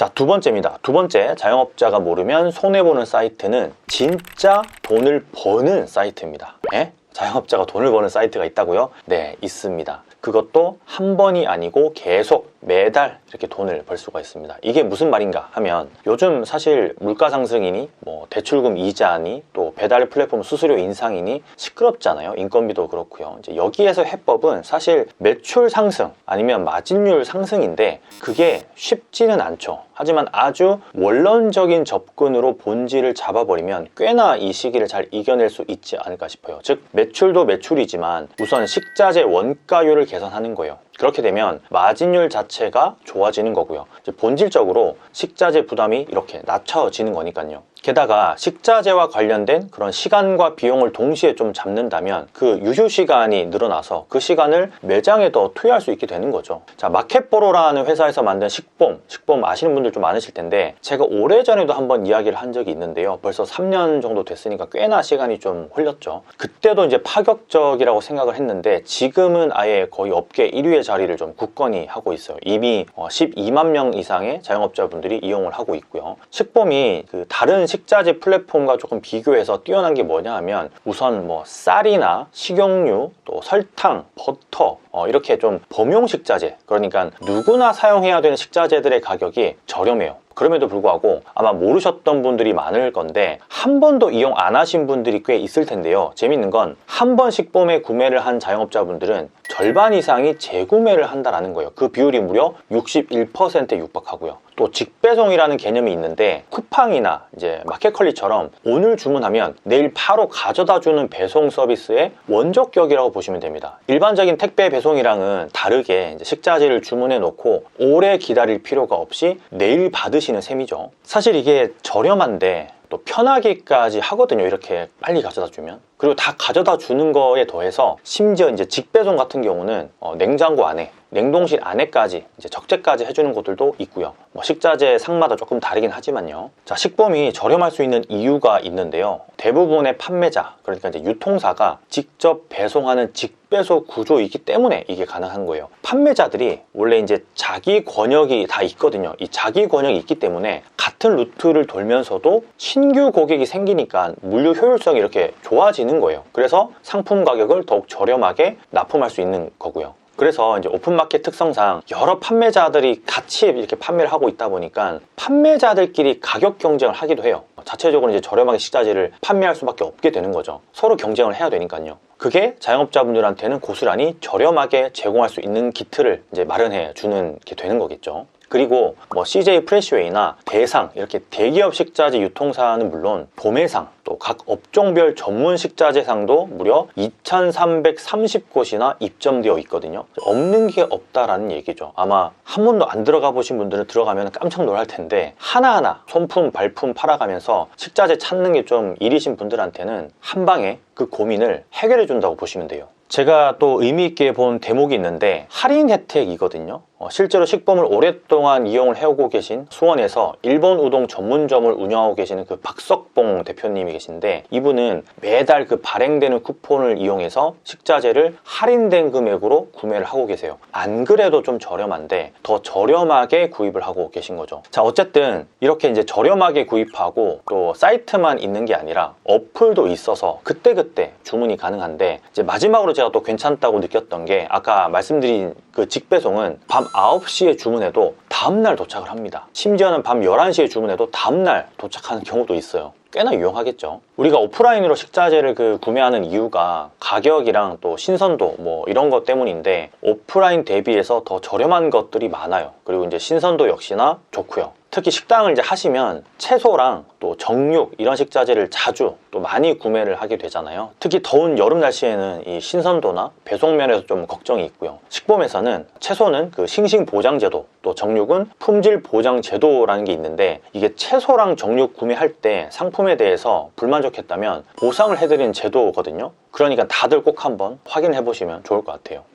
자, 두 번째입니다. 두 번째, 자영업자가 모르면 손해보는 사이트는 진짜 돈을 버는 사이트입니다. 예? 자영업자가 돈을 버는 사이트가 있다고요? 네, 있습니다. 그것도 한 번이 아니고 계속 매달 이렇게 돈을 벌 수가 있습니다. 이게 무슨 말인가 하면 요즘 사실 물가 상승이니 뭐 대출금 이자니 또 배달 플랫폼 수수료 인상이니 시끄럽잖아요. 인건비도 그렇고요. 이제 여기에서 해법은 사실 매출 상승 아니면 마진율 상승인데 그게 쉽지는 않죠. 하지만 아주 원론적인 접근으로 본질을 잡아버리면 꽤나 이 시기를 잘 이겨낼 수 있지 않을까 싶어요. 즉 매출도 매출이지만 우선 식자재 원가율을 개선하는 거예요. 그렇게 되면 마진율 자체가 좋아지는 거고요. 본질적으로 식자재 부담이 이렇게 낮춰지는 거니까요. 게다가 식자재와 관련된 그런 시간과 비용을 동시에 좀 잡는다면 그 유휴 시간이 늘어나서 그 시간을 매장에 더 투여할 수 있게 되는 거죠. 자, 마켓보로라는 회사에서 만든 식봄, 식봄 아시는 분들 좀 많으실 텐데 제가 오래전에도 한번 이야기를 한 적이 있는데요. 벌써 3년 정도 됐으니까 꽤나 시간이 좀 흘렸죠. 그때도 이제 파격적이라고 생각을 했는데 지금은 아예 거의 업계 1위의 자리를 좀 굳건히 하고 있어요. 이미 12만 명 이상의 자영업자분들이 이용을 하고 있고요. 식봄이 그 다른 식자재 플랫폼과 조금 비교해서 뛰어난 게 뭐냐 하면 우선 뭐 쌀이나 식용유, 또 설탕, 버터 어, 이렇게 좀 범용 식자재 그러니까 누구나 사용해야 되는 식자재들의 가격이 저렴해요. 그럼에도 불구하고 아마 모르셨던 분들이 많을 건데 한 번도 이용 안 하신 분들이 꽤 있을 텐데요. 재밌는 건 한 번 식봄에 구매를 한 자영업자분들은 절반 이상이 재구매를 한다라는 거예요. 그 비율이 무려 61%에 육박하고요. 또 직배송이라는 개념이 있는데 쿠팡이나 이제 마켓컬리처럼 오늘 주문하면 내일 바로 가져다 주는 배송 서비스의 원조격이라고 보시면 됩니다. 일반적인 택배 배송이랑은 다르게 식자재를 주문해 놓고 오래 기다릴 필요가 없이 내일 받으시는 셈이죠. 사실 이게 저렴한데 또 편하게까지 하거든요. 이렇게 빨리 가져다 주면. 그리고 다 가져다 주는 거에 더해서 심지어 이제 직배송 같은 경우는 어, 냉장고 안에 냉동실 안에까지 이제 적재까지 해주는 곳들도 있고요. 뭐 식자재 상마다 조금 다르긴 하지만요. 자, 식범이 저렴할 수 있는 이유가 있는데요. 대부분의 판매자, 그러니까 이제 유통사가 직접 배송하는 직 배소 구조이기 때문에 이게 가능한 거예요. 판매자들이 원래 이제 자기 권역이 다 있거든요. 이 자기 권역이 있기 때문에 같은 루트를 돌면서도 신규 고객이 생기니까 물류 효율성이 이렇게 좋아지는 거예요. 그래서 상품 가격을 더욱 저렴하게 납품할 수 있는 거고요. 그래서 이제 오픈마켓 특성상 여러 판매자들이 같이 이렇게 판매를 하고 있다 보니까 판매자들끼리 가격 경쟁을 하기도 해요. 자체적으로 이제 저렴하게 식자재를 판매할 수밖에 없게 되는 거죠. 서로 경쟁을 해야 되니까요. 그게 자영업자분들한테는 고스란히 저렴하게 제공할 수 있는 기틀을 이제 마련해 주는 게 되는 거겠죠. 그리고 뭐 CJ 프레시웨이나 대상 이렇게 대기업 식자재 유통사는 물론 도매상 또 각 업종별 전문 식자재상도 무려 2,330곳이나 입점되어 있거든요. 없는 게 없다라는 얘기죠. 아마 한 번도 안 들어가 보신 분들은 들어가면 깜짝 놀랄 텐데 하나하나 손품 발품 팔아가면서 식자재 찾는 게 좀 일이신 분들한테는 한 방에 그 고민을 해결해 준다고 보시면 돼요. 제가 또 의미 있게 본 대목이 있는데 할인 혜택이거든요. 어, 실제로 식범을 오랫동안 이용을 해오고 계신 수원에서 일본 우동 전문점을 운영하고 계시는 그 박석봉 대표님이 계신데 이분은 매달 그 발행되는 쿠폰을 이용해서 식자재를 할인된 금액으로 구매를 하고 계세요. 안 그래도 좀 저렴한데 더 저렴하게 구입을 하고 계신 거죠. 자, 어쨌든 이렇게 이제 저렴하게 구입하고 또 사이트만 있는 게 아니라 어플도 있어서 그때그때 주문이 가능한데 이제 마지막으로 제가 또 괜찮다고 느꼈던 게 아까 말씀드린 그 직배송은 밤 9시에 주문해도 다음날 도착을 합니다. 심지어는 밤 11시에 주문해도 다음날 도착하는 경우도 있어요. 꽤나 유용하겠죠. 우리가 오프라인으로 식자재를 그 구매하는 이유가 가격이랑 또 신선도 뭐 이런 것 때문인데 오프라인 대비해서 더 저렴한 것들이 많아요. 그리고 이제 신선도 역시나 좋고요. 특히 식당을 이제 하시면 채소랑 또 정육 이런 식자재를 자주 또 많이 구매를 하게 되잖아요. 특히 더운 여름 날씨에는 이 신선도나 배송 면에서 좀 걱정이 있고요. 식품에서는 채소는 그 싱싱 보장 제도, 또 정육은 품질 보장 제도라는 게 있는데 이게 채소랑 정육 구매할 때 상품에 대해서 불만족했다면 보상을 해드리는 제도거든요. 그러니까 다들 꼭 한번 확인해 보시면 좋을 것 같아요.